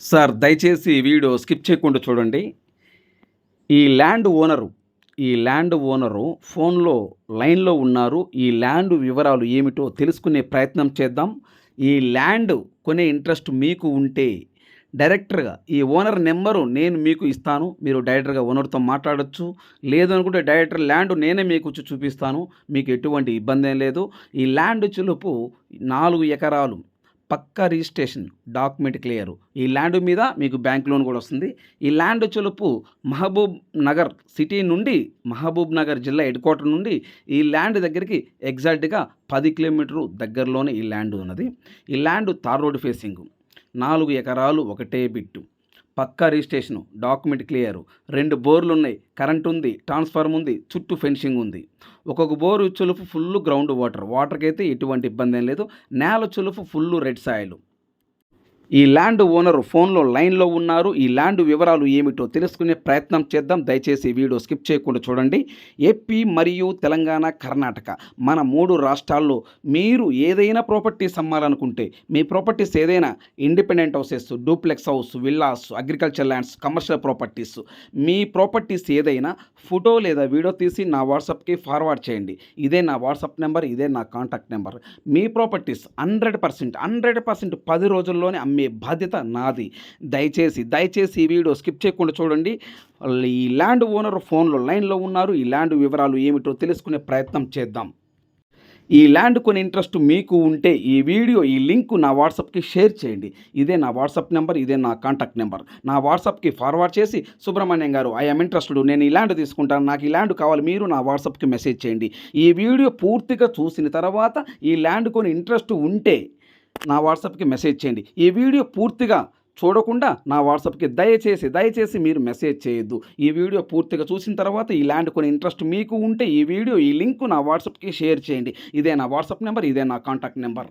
Sir దయచేసి ఈ video skip చేయకుండా చూడండి. ఈ ల్యాండ్ ఓనరు ఈ ల్యాండ్ ఓనరు ఫోన్లో లైన్లో ఉన్నారు. ఈ ల్యాండ్ వివరాలు ఏమిటో తెలుసుకునే ప్రయత్నం చేద్దాం. ఈ ల్యాండ్ కొనే ఇంట్రెస్ట్ మీకు ఉంటే డైరెక్టర్గా ఈ ఓనర్ నెంబరు నేను మీకు ఇస్తాను. మీరు డైరెక్టర్గా ఓనర్తో మాట్లాడొచ్చు. లేదు అనుకుంటే డైరెక్టర్ ల్యాండ్ నేనే మీకు వచ్చి చూపిస్తాను. మీకు ఎటువంటి ఇబ్బంది ఏం లేదు. ఈ ల్యాండ్ చిలుపు నాలుగు ఎకరాలు. పక్కా రిజిస్ట్రేషన్ డాక్యుమెంట్ క్లియర్. ఈ ల్యాండ్ మీద మీకు బ్యాంక్ లోన్ కూడా వస్తుంది. ఈ ల్యాండ్ చొలుపు మహబూబ్ నగర్ సిటీ నుండి మహబూబ్ నగర్ జిల్లా హెడ్ క్వార్టర్ నుండి ఈ ల్యాండ్ దగ్గరికి ఎగ్జాక్ట్గా పది కిలోమీటరు దగ్గరలోనే ఈ ల్యాండ్ ఉన్నది. ఈ ల్యాండ్ తార్ రోడ్ ఫేసింగ్. నాలుగు ఎకరాలు ఒకటే బిట్టు. పక్కా రిజిస్ట్రేషను డాక్యుమెంట్ క్లియరు. రెండు బోర్లు ఉన్నాయి. కరెంట్ ఉంది ట్రాన్స్ఫార్మ్ ఉంది చుట్టూ ఫెన్సింగ్ ఉంది. ఒక్కొక్క బోరు చులుపు ఫుల్ గ్రౌండ్ వాటర్. వాటర్కి అయితే ఎటువంటి ఇబ్బంది ఏం లేదు. నేల చులుపు ఫుల్ రెడ్ సాయిల్. ఈ ల్యాండ్ ఓనర్ ఫోన్లో లైన్లో ఉన్నారు. ఈ ల్యాండ్ వివరాలు ఏమిటో తెలుసుకునే ప్రయత్నం చేద్దాం. దయచేసి వీడియో స్కిప్ చేయకుండా చూడండి. ఏపీ మరియు తెలంగాణ కర్ణాటక మన మూడు రాష్ట్రాల్లో మీరు ఏదైనా ప్రాపర్టీస్ అమ్మాలనుకుంటే మీ ప్రాపర్టీస్ ఏదైనా independent houses duplex house villas agriculture lands commercial properties మీ ప్రాపర్టీస్ ఏదైనా ఫోటో లేదా వీడియో తీసి నా వాట్సాప్కి ఫార్వర్డ్ చేయండి. ఇదే నా వాట్సాప్ నెంబర్ ఇదే నా కాంటాక్ట్ నెంబర్. మీ properties hundred percent hundred percent పది రోజుల్లోనే అమ్మే బాధ్యత నాది. దయచేసి దయచేసి ఈ వీడియో స్కిప్ చేయకుండా చూడండి. ఈ ల్యాండ్ ఓనర్ ఫోన్లో లైన్లో ఉన్నారు. ఈ ల్యాండ్ వివరాలు ఏమిటో తెలుసుకునే ప్రయత్నం చేద్దాం. ఈ ల్యాండ్ కొని ఇంట్రెస్ట్ మీకు ఉంటే ఈ వీడియో ఈ లింక్ నా వాట్సాప్కి షేర్ చేయండి. ఇదే నా వాట్సాప్ నెంబర్ ఇదే నా కాంటాక్ట్ నెంబర్. నా వాట్సాప్కి ఫార్వర్డ్ చేసి సుబ్రహ్మణ్యం గారు ఐఎమ్ ఇంట్రెస్టెడ్ నేను ఈ ల్యాండ్ తీసుకుంటాను. నాకు ఈ ల్యాండ్ కావాలి. మీరు నా వాట్సాప్కి మెసేజ్ చేయండి. ఈ వీడియో పూర్తిగా చూసిన తర్వాత ఈ ల్యాండ్ కొని ఇంట్రెస్ట్ ఉంటే నా వాట్సాప్కి మెసేజ్ చేయండి. ఈ వీడియో పూర్తిగా చూడకుండా నా వాట్సాప్కి దయచేసి దయచేసి మీరు మెసేజ్ చేయొద్దు. ఈ వీడియో పూర్తిగా చూసిన తర్వాత ఈ ల్యాండ్ కొన్ని ఇంట్రెస్ట్ మీకు ఉంటే ఈ వీడియో ఈ లింక్ నా వాట్సాప్కి షేర్ చేయండి. ఇదే నా వాట్సాప్ నెంబర్ ఇదే నా కాంటాక్ట్ నెంబర్.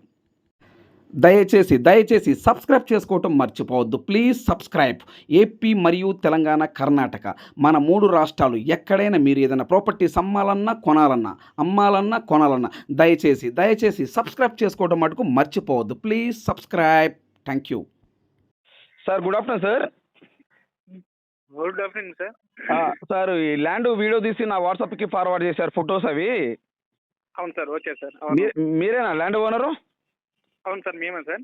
దయచేసి దయచేసి సబ్స్క్రైబ్ చేసుకోవటం మర్చిపోవద్దు. Please subscribe. ఏపీ మరియు తెలంగాణ కర్ణాటక మన మూడు రాష్ట్రాలు ఎక్కడైనా మీరు ఏదైనా ప్రాపర్టీస్ అమ్మాలన్నా కొనాలన్నా అమ్మాలన్నా కొనాలన్నా దయచేసి దయచేసి సబ్స్క్రైబ్ చేసుకోవడం మటుకు మర్చిపోవద్దు. Please subscribe. Thank you. Sir good afternoon sir. Good afternoon sir. Sir ఈ ల్యాండ్ వీడియో తీసి నా వాట్సాప్కి ఫార్వర్డ్ చేశారు ఫొటోస్ అవి. అవును సార్ ఓకే సార్. అవును మీరేనా ల్యాండ్ ఓనరు? అవును సార్ మేమే సార్.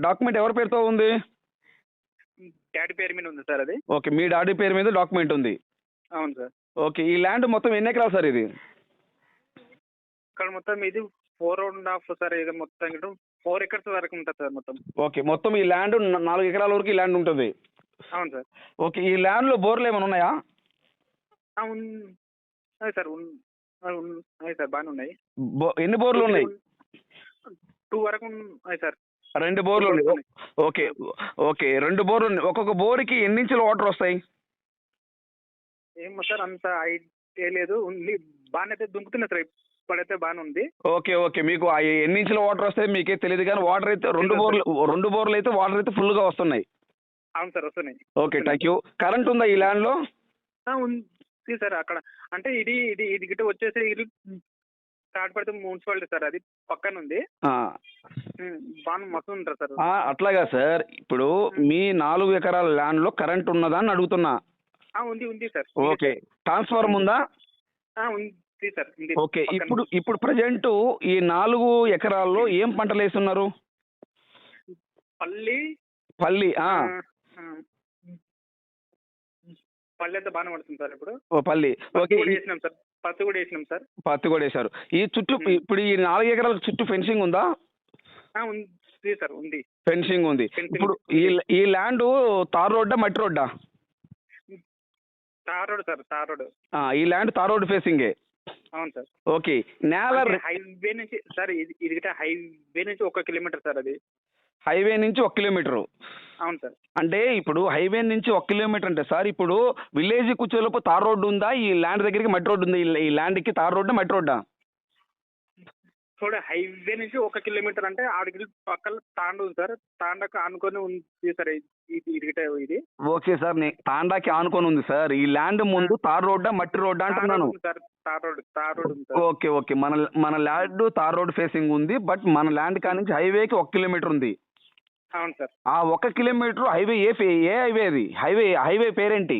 డాక్యుమెంట్ ఎవరి పేరుతో ఉంది? డాడీ పేరు మీద ఉంది సార్ అది. ఓకే మీ డాడీ పేరు మీద డాక్యుమెంట్ ఉంది. అవును సార్. ఓకే ఈ ల్యాండ్ మొత్తం ఎన్ని ఎకరాలు సార్ ఇది? ఇక్కడ మొత్తం ఇది ఫోర్ అండ్ హాఫ్ సార్ ఇది మొత్తం ఇక్కడ ఫోర్ ఎకర్స్ వరకు ఉంటుంది సార్ మొత్తం. ఓకే మొత్తం ఈ ల్యాండ్ నాలుగు ఎకరాల వరకు ఈ ల్యాండ్ ఉంటుంది. అవును సార్. ఓకే ఈ ల్యాండ్లో బోర్లు ఏమైనా ఉన్నాయా? అవును అదే సార్ ఉన్- ఆ, ఉన్- అదే సార్ బాగానే ఉన్నాయి. ఎన్ని బోర్లు ఉన్నాయి? టూ వరకు ఉన్నాయి సార్. రెండు బోర్లు ఉన్నాయి. ఓకే. ఓకే రెండు బోర్లు ఉన్నాయి. ఒక్కొక్క బోర్కి ఎన్ని ఇంచుల వాటర్ వస్తాయి? ఏమో సార్ అంత ఐడియా లేదు. ఉంది బాగానే అయితే దుంకుతున్నాయి సార్. ఇప్పుడైతే బాగానే ఉంది. Okay okay. మీకు ఆ ఎన్ని ఇంచుల వాటర్ వస్తాయి మీకే తెలియదు కానీ వాటర్ అయితే రెండు బోర్లు రెండు బోర్లు అయితే వాటర్ అయితే ఫుల్గా వస్తున్నాయి. అవును సార్ వస్తున్నాయి. Okay thank you. కరెంట్ ఉందా ఈ ల్యాండ్లో? ఉంది సార్ అక్కడ. అంటే ఇది ఇది ఇది గిట్ట వచ్చేసి తాడిపడితే మున్సిపాలిటీ సార్ అది పక్కన ఉంది బాగా మస్తు ఉంటారు సార్ అట్లాగా సార్ ఇప్పుడు మీ నాలుగు ఎకరాల ల్యాండ్లో కరెంట్ ఉన్నదా అని అడుగుతున్నా. ఉంది ఉంది సార్. ఓకే. ట్రాన్స్ఫార్మర్ ఉందా? ఉంది సార్ ఓకే. ఇప్పుడు ఇప్పుడు ప్రజెంట్ ఈ నాలుగు ఎకరాల్లో ఏం పంటలు వేస్తున్నారు? పల్లి పల్లి పల్లి అయితే బాగానే పడుతుంది సార్ ఇప్పుడు. ఓ పల్లి. ఓకే పత్తి కూడా వేసినాం సార్. పత్తి కూడా వేశారు. ఈ చుట్టూ. ఇప్పుడు ఈ నాలుగు ఎకరాల చుట్టూ ఫెన్సింగ్ ఉందా? ఉంది సార్ ఉంది ఫెన్సింగ్ ఉంది. ఇప్పుడు ఈ ఈ ల్యాండ్ తార్ రోడ్డా మట్టి రోడ్డా? Tar road sir tar road. ఆ, ఈ ల్యాండ్ తార్ రోడ్ ఫేసింగే అవును సార్. ఓకే. నేల హైవే నుంచి సార్ ఇది ఇది హైవే నుంచి ఒక కిలోమీటర్ సార్ అది. హైవే నుంచి ఒక కిలోమీటరు. అవును సార్. అంటే ఇప్పుడు హైవే నుంచి ఒక కిలోమీటర్ అంటే సార్ ఇప్పుడు విలేజ్ కూర్చోలోపు తార్ రోడ్డు ఉందా? ఈ ల్యాండ్ దగ్గరికి మట్టి రోడ్డు ఉంది? ఈ- ల్యాండ్కి తార్ రోడ్డా మట్టి రోడ్డా? చూడ హైవే నుంచి ఒక కిలోమీటర్ అంటే ఆడికి పక్కన తాండ ఉంది సార్. తాండకు ఆనుకొని ఉంది సార్ ఇది. ఓకే సార్ నే తాండాకి ఆనుకొని ఉంది సార్. ఈ ల్యాండ్ ముందు తార్ రోడ్డా మట్టి రోడ్డా అంటున్నాను. Sir tar road tar road okay okay. మన మన ల్యాండ్ తార్ రోడ్ ఫేసింగ్ ఉంది బట్ మన ల్యాండ్ కాడ నుంచి హైవేకి ఒక కిలోమీటర్ ఉంది. అవును సార్. ఆ ఒక కిలోమీటర్ హైవే ఏ ఫే- ఏ హైవే అది? హైవే హైవే పేరేంటి?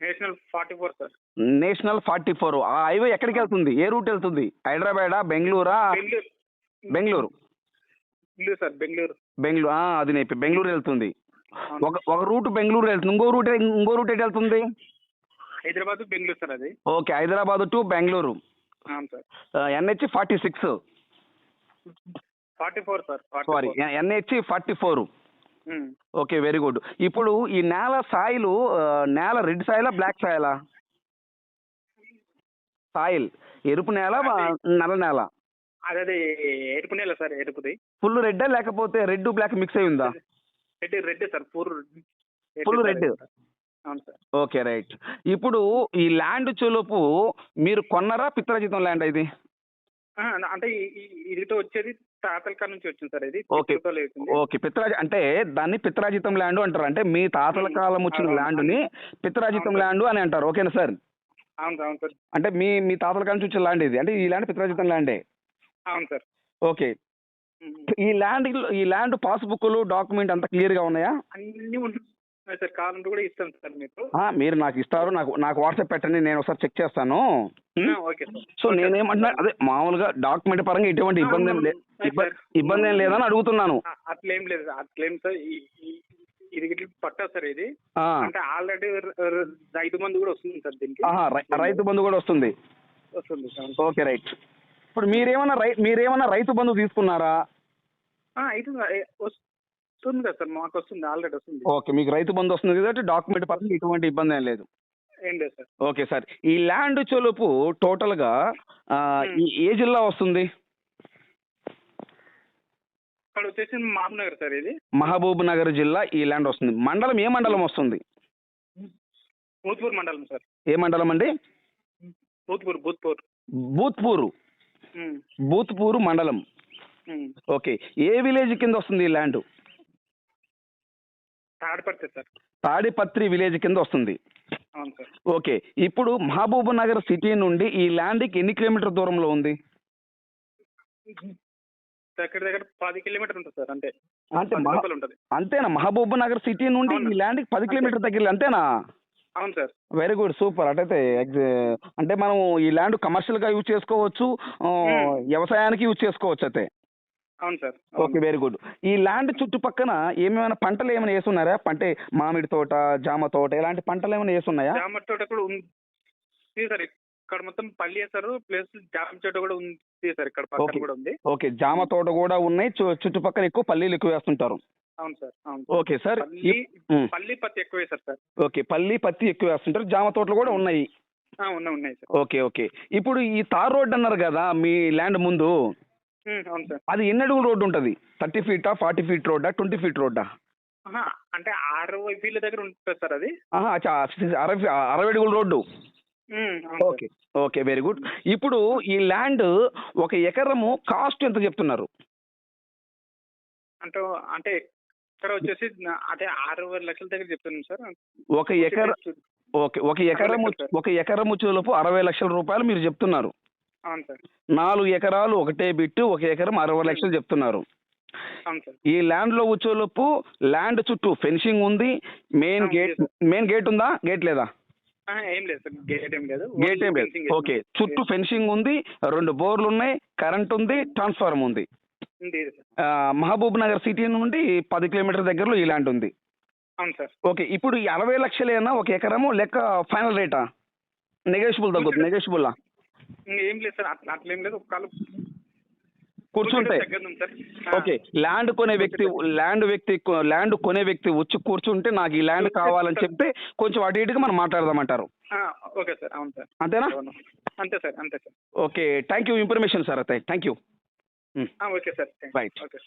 National forty four sir. National forty four. ఆ హైవే ఎక్కడికి వెళ్తుంది? ఏ రూట్ వెళ్తుంది? హైదరాబాదా బెంగళూరా? బెంగళూరు. బెంగళూరు. బెంగళూరు సార్ బెంగళూరు. బెంగళూరు ఆ, అది నేపి బెంగళూరు వెళ్తుంది. అవును. ఒక ఒక రూట్ బెంగళూరు వెళ్తుంది. ఇంకో రూట్ ఇంకో రూట్ ఎటు వెళ్తుంది? హైదరాబాద్ బెంగళూరు సార్ అది. Okay Hyderabad to Bengaluru. అవును sir. NH forty six. Forty four sir sorry NH forty four. Okay very good. ఇప్పుడు ఈ నేల సాయిలు నేల రెడ్ సాయిలా బ్లాక్ సాయిలా? సాయిల్. ఎరుపు నేల నల్ల నేల? అదే ఎరుపు నేల సార్ ఎరుపుది. ఫుల్ రెడ్ లేకపోతే రెడ్ బ్లాక్ మిక్స్ అయి ఉందా? Red red sir red. అవును సార్. Okay right. ఇప్పుడు ఈ ల్యాండ్ చెలుపు మీరు కొన్నారా పిత్రాజితం ల్యాండ్ ఇది? అంటే ఇదితో వచ్చేది తాతల నుంచి వచ్చింది సార్ ఇది. ఓకే. ఓకే. పిత్రాజి అంటే దాన్ని పిత్రాజితం ల్యాండ్ అంటారు. అంటే మీ తాతల కాలం వచ్చిన అవును. ల్యాండ్ని పిత్రాజితం. ల్యాండ్ అని అంటారు. ఓకేనా సార్? అవును అవును సార్. అంటే మీ మీ తాతల కాలం నుంచి వచ్చిన ల్యాండ్ ఇది. అంటే ఈ ల్యాండ్ పిత్రాజితం ల్యాండే? అవును సార్. ఓకే. ఈ ల్యాండ్ ఈ ల్యాండ్ పాస్బుక్లు డాక్యుమెంట్ అంతా క్లియర్గా ఉన్నాయా? అన్ని సార్ కూడా ఇస్తాను సార్ మీకు. మీరు నాకు ఇస్తారు నాకు నాకు వాట్సాప్ పెట్టండి నేను ఒకసారి చెక్ చేస్తాను. ఆ, ఓకే సార్. సో నేనేమంటున్నా అదే మామూలుగా డాక్యుమెంట్ పరంగా ఎటువంటి ఇబ్బంది ఏం లే ఇబ్బ- ఇబ్బంది ఏం లేదని అడుగుతున్నాను. అట్లేం లేదు అట్లేం సార్. ఇది గిట్ల పట్టా సార్ ఇది. అంటే ఆల్రెడీ రైతు మందు కూడా వస్తుంది సార్ దీనికి. రైతు బంధు కూడా వస్తుంది. వస్తుంది సార్ ఓకే రైట్. ఇప్పుడు మీరేమన్నా రై మీరేమన్నా రైతు బంధు తీసుకున్నారా? అయితే వస్తుంది కదా సార్ మాకు వస్తుంది ఆల్రెడీ వస్తుంది. ఓకే మీకు రైతు బంధు వస్తుంది కాబట్టి డాక్యుమెంట్ పరంగా ఎటువంటి ఇబ్బంది ఏం లేదు. ఏం లేదు సార్. ఓకే సార్ ఈ ల్యాండ్ చొలుపు టోటల్గా ఆ, ఈ ఏ జిల్లా వస్తుంది? ఇక్కడ వచ్చేసి మామనగర్ సార్ ఇది. మహబూబ్ నగర్ జిల్లా ఈ ల్యాండ్ వస్తుంది. మండలం ఏ మండలం వస్తుంది? భూత్పూర్ మండలం సార్. ఏ మండలం అండి? భూత్పూర్ భూత్పూర్. బూత్పూరు బూత్పూరు మండలం. ఉమ్. ఓకే ఏ విలేజ్ కింద వస్తుంది ఈ ల్యాండ్? తాడపడితే సార్. తాడిపత్రి విలేజ్ కింద వస్తుంది. అవును సార్. ఓకే ఇప్పుడు మహబూబ్ నగర్ సిటీ నుండి ఈ ల్యాండ్కి ఎన్ని కిలోమీటర్ దూరంలో ఉంది? దగ్గర దగ్గర పది కిలోమీటర్ ఉంటుంది సార్ అంతే. అంటే పది మహ- రూపాయలు ఉంటుంది. అంతేనా? మహబూబ్ నగర్ సిటీ నుండి అవును. ఈ ల్యాండ్కి పది కిలోమీటర్ దగ్గర అంతేనా? అవును సార్. Very good super. అటైతే ఎగ్జ- అంటే మనం ఈ ల్యాండ్ కమర్షియల్గా యూజ్ చేసుకోవచ్చు ఆ, Hmm. వ్యవసాయానికి యూజ్ చేసుకోవచ్చు అయితే. అవును సార్ ఓకే వెరీ గుడ్ ఈ ల్యాండ్ చుట్టుపక్కన ఏమైనా పంటలు ఏమైనా వేసున్నారా అంటే మామిడి తోట జామ తోట ఇలాంటి పంటలు ఏమైనా వేసున్నాయా జామ తోట కూడా ఉంది. సార్ ఇక్కడ మొత్తం పల్లి వేస్తారు ప్లస్ జామ తోట కూడా ఉంది సార్ ఇక్కడ పక్కన. కూడా ఉంది. ఓకే జామ తోట కూడా ఉన్నాయి చుట్టుపక్కల ఎక్కువ పల్లీలు ఎక్కువ వేస్తుంటారు. అవును సార్ అవును. ఓకే సార్ పల్లి పత్తి ఎక్కువ వేస్తారు సార్. ఓకే పల్లి పత్తి ఎక్కువ వేస్తుంటారు జామ తోటలు కూడా ఉన్నాయి. ఉన్నాయి సార్. Okay okay. ఇప్పుడు ఈ తార్ రోడ్ అన్నారు కదా మీ ల్యాండ్ ముందు. అది ఎన్ని అడుగుల రోడ్డు ఉంటుంది. థర్టీ ఫీటా ఫార్టీ ఫీట్ రోడ్డా ట్వంటీ ఫీట్ రోడ్డా? అంటే అరవై ఫీట్ల దగ్గర ఉంటుంది సార్ అది? అరవై అరవై అడుగుల road. Okay okay very good. ఇప్పుడు ఈ ల్యాండ్ ఒక ఎకరము కాస్ట్ ఎంత చెప్తున్నారు. అంటే అంటే ఇక్కడ వచ్చేసి అంటే అరవై లక్షల దగ్గర చెప్తున్నాను సార్. ఒక ఎకర ఓకే ఒక ఎకరము. ఒక ఎకరము చూలుపు అరవై లక్షల రూపాయలు మీరు చెప్తున్నారు. అవును సార్. నాలుగు ఎకరాలు ఒకటే బిట్టు ఒక ఎకరం అరవై లక్షలు చెప్తున్నారు. అవును సార్. ఈ ల్యాండ్లో వచ్చేలోపు ల్యాండ్ చుట్టూ ఫెన్సింగ్ ఉంది. మెయిన్ గేట్ మెయిన్ గేట్ ఉందా? గేట్ లేదా? ఆ, ఏం లేదు సార్. గేట్ ఏం లేదు. గేట్ ఏం లేదు. Fencing వేసాం. ఓకే చుట్టూ ఫెన్సింగ్ ఉంది రెండు బోర్లు ఉన్నాయి కరెంట్ ఉంది ట్రాన్స్ఫార్మర్ ఉంది. మహబూబ్ నగర్ సిటీ నుండి పది కిలోమీటర్ దగ్గరలో ఈ ల్యాండ్ ఉంది. అవును సార్. ఓకే. ఇప్పుడు అరవై లక్షలేనా ఒక ఎకరము? లెక్క ఫైనల్ రేటా? నెగోషియబుల్ తగ్గుతుంది నెగోషియబుల్ ఇంకా ఏం లేదు సార్ అట్లా అట్లా ఏం లేదు ఒక కాలు కూర్చుంటే. ఓకే ల్యాండ్ కొనే వ్యక్తి ల్యాండ్ వ్యక్తి ల్యాండ్ కొనే వ్యక్తి వచ్చి కూర్చుంటే నాకు ఈ ల్యాండ్ కావాలని చెప్తే కొంచెం అటు ఇటుగా మనం మాట్లాడదామంటారు. ఓకే సార్ అవును సార్. అంతేనా. అంతే సార్ అంతే sir. Okay thank you information sir అయితే thank you okay sir Right. Okay